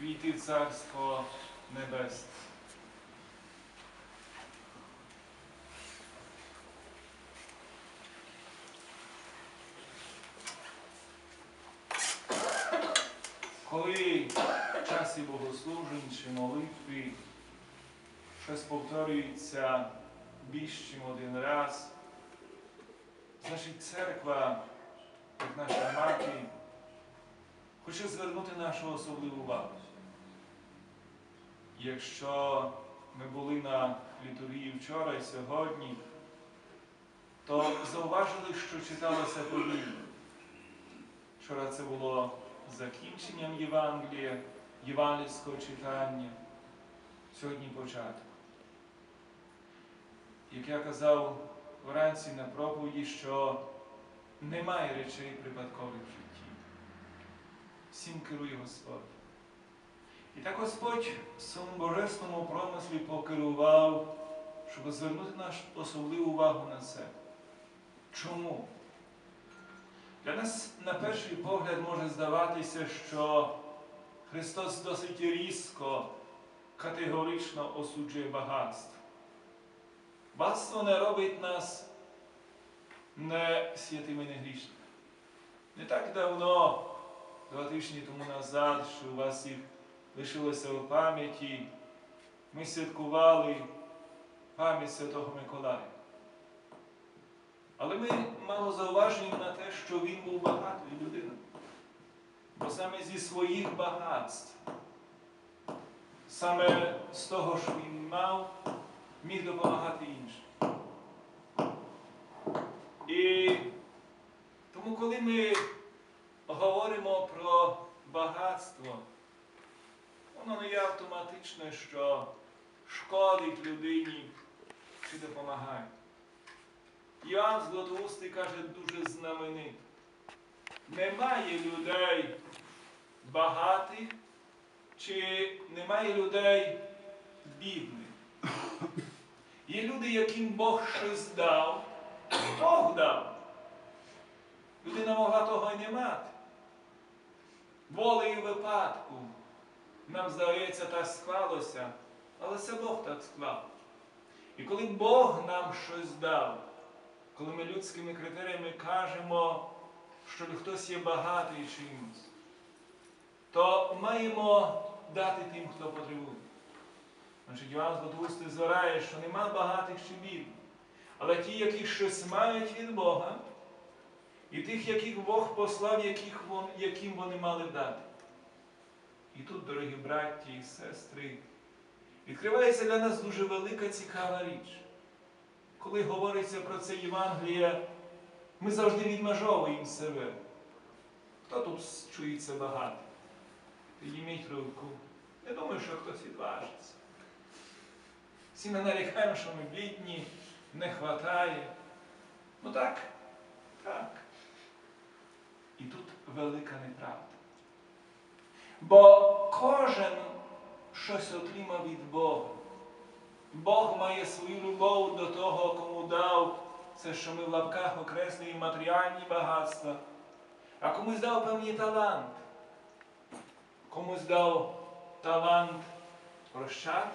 війти в Царство Небесне. Коли в часі богослужень чи молитви щось повторюється більш ніж один раз, значить церква, як наша мати, хоче звернути нашу особливу увагу. Якщо ми були на літургії вчора і сьогодні, то зауважили, що читалося повільно. Вчора це було закінченням Євангелія, євангельського читання, сьогодні початок. Як я казав вранці на проповіді, що немає речей припадкових в житті. Всім керує Господь. І так Господь в своєму божественному промислі покерував, щоб звернути нашу особливу увагу на це. Чому? Для нас на перший погляд може здаватися, що Христос досить різко, категорично осуджує багатство. Багатство не робить нас не святими, не грішними. Не так давно, два тижні тому назад, що у вас їх лишилося у пам'яті, ми святкували пам'ять Святого Миколая. Але ми мало зауважені на те, що він був багатою людиною. Бо саме зі своїх багатств, саме з того, що він мав, міг допомагати іншим. І тому, коли ми говоримо про багатство, воно не є автоматично, що шкодить людині чи допомагає. Іоанн Златоустий каже дуже знаменито. Немає людей багатих, чи немає людей бідних. Є люди, яким Бог щось дав, Бог дав. Людина могла того й не мати. Волею випадку, нам здається, так склалося, але це Бог так склав. І коли Бог нам щось дав, коли ми людськими критеріями кажемо, що хтось є багатий чимось, то маємо дати тим, хто потребує. Значить, Іван Златоустий зварає, що нема багатих чи бідних, але ті, які щось мають від Бога, і тих, яких Бог послав, яких вон, яким вони мали дати. І тут, дорогі браті і сестри, відкривається для нас дуже велика цікава річ. Коли говориться про це Євангеліє, ми завжди відмежовуємо себе. Хто тут чується багато? Підійміть руку. Не думаю, що хтось відважиться. Всі ми нарікаємо, що ми бідні, не хватає. Ну так, так. І тут велика неправда. Бо кожен щось отримав від Бога. Бог має свою любов до того, кому дав це, що ми в лапках окреслюємо матеріальні багатства, а комусь дав певні таланти. Комусь дав талант прощати,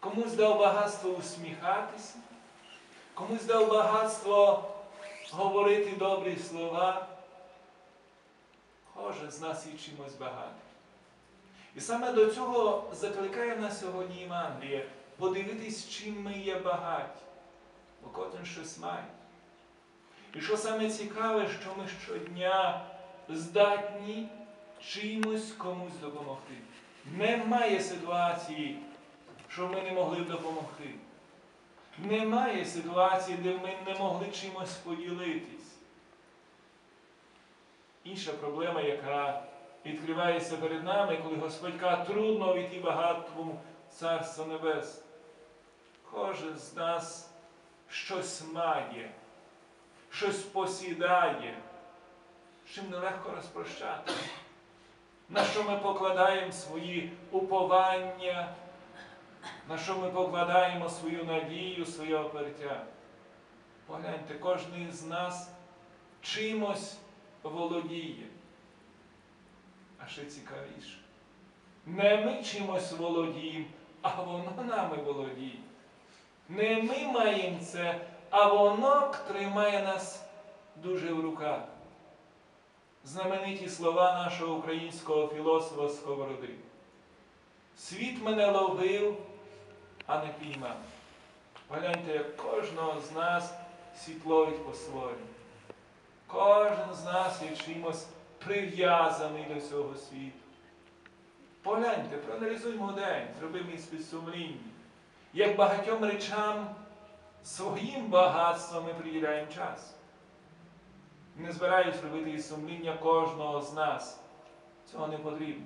комусь дав багатство усміхатися, комусь дав багатство говорити добрі слова. Кожен з нас є чимось багатий. І саме до цього закликає нас сьогодні Євангеліє подивитись, чим ми є багаті, бо кожен щось має. І що саме цікаве, що ми щодня здатні чимось комусь допомогти. Немає ситуації, що ми не могли б допомогти. Немає ситуації, де ми не могли чимось поділитись. Інша проблема, яка відкривається перед нами, коли Господь каже, трудно війти багатому Царство Небесне. Кожен з нас щось має, щось посідає, з чим нелегко розпрощати. На що ми покладаємо свої уповання, на що ми покладаємо свою надію, своє опертя. Погляньте, кожен з нас чимось володіє. А ще цікавіше, Не ми чимось володіємо, а воно нами володіє. Не ми маємо це, а воно тримає нас дуже в руках. Знамениті слова нашого українського філософа Сковороди. Світ мене ловив, а не піймав. Погляньте, як кожного з нас світ ловить по-своєму. Кожен з нас є чимось прив'язаний до цього світу. Погляньте, проаналізуймо день, зробимо іспит сумління. Як багатьом речам своїм багатством ми приділяємо час. Не збираюсь робити із сумління кожного з нас. Цього не потрібно.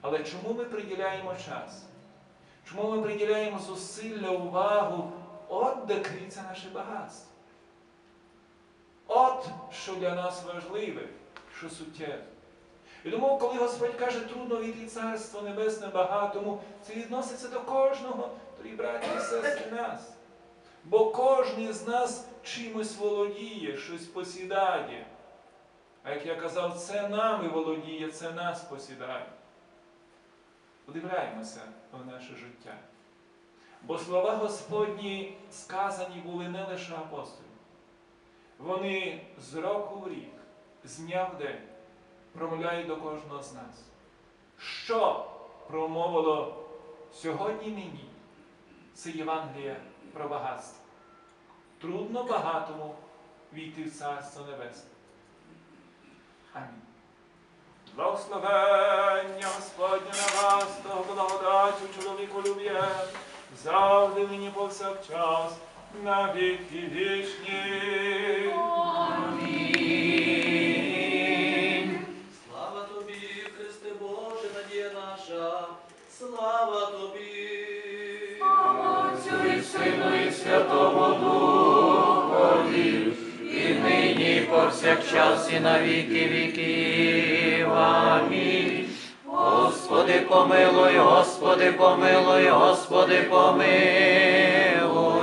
Але чому ми приділяємо час? Чому ми приділяємо зусилля, увагу? От де криється наше багатство. От що для нас важливе, що суттєве. І тому, коли Господь каже, трудно війти царство небесне багатому, це відноситься до кожного, дорогі браті і сестри нас. Бо кожен з нас чимось володіє, щось посідає. А як я казав, це нами володіє, це нас посідає. Подивляємося в наше життя. Бо слова Господні сказані були не лише апостолів. Вони з року в рік, з дня в день промовляють до кожного з нас. Що промовило сьогодні мені? Це Євангелія про багатство. Трудно багатому війти в Царство Небесне. Амінь. Благословення Господня на вас, того благодаттю чоловіку люб'є, завжди нині повсякчас, на віки вічні. Амінь. Слава тобі, Христе Боже, надія наша, слава тобі. Отцю і Сину і Святому Духові, і нині, і повсякчас, і на віки віків. Амінь. Господи, помилуй, Господи, помилуй, Господи, помилуй.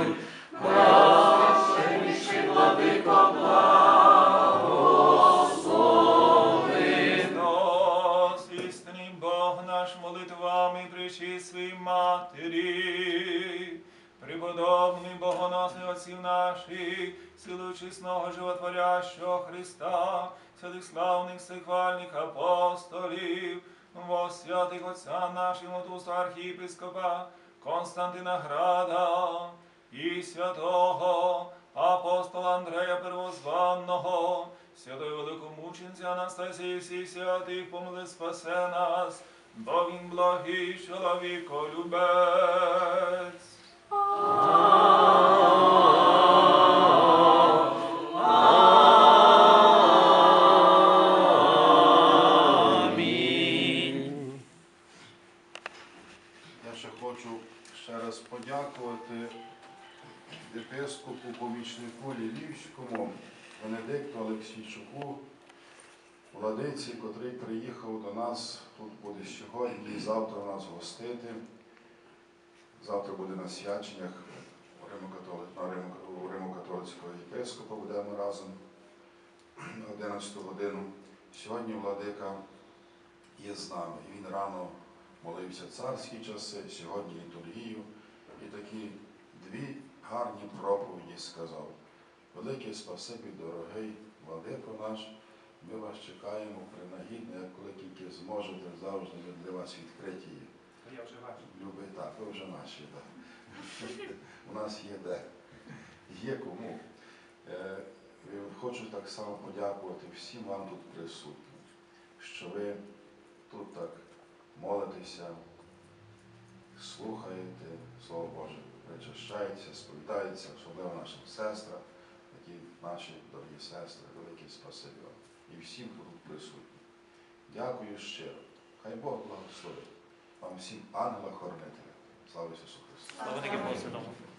Преподобний богоносний отців наших, силу чесного животворящого Христа, святих славних всехвальних апостолів, во святих отця наших Мотуса архієпископа Константина Града і святого апостола Андрея Первозванного, святої великомученця Анастасії всіх святих, помили спасе нас, бо він благий чоловіколюбець. Амінь. Олексійчуку, владиці, котрий приїхав до нас, тут буде сьогодні і завтра нас гостити. Завтра буде на свяченнях у Римо-католицького єпископа, будемо разом на 11 годину. Сьогодні владика є з нами. Він рано молився царські часи, сьогодні літургію. І такі дві гарні проповіді сказав. Велике спасибі, дорогий владико наш. Ми вас чекаємо принагідно, як коли тільки зможете, завжди ми для вас відкриті. є. Я вже бачу. Люби так, ви вже наші, так. У нас є де. Є кому. Е, Хочу так само подякувати всім вам тут присутнім, що ви тут так молитеся, слухаєте Слово Боже, причащаєтеся, сповідаєтеся, особливо нашим сестрам, такі наші дорогі сестри, велике спасибі вам. І всім, хто тут присутні. Дякую щиро. Хай Бог благословить вам всім ангела-хоронителя. Слава Ісусу Христу! Слава.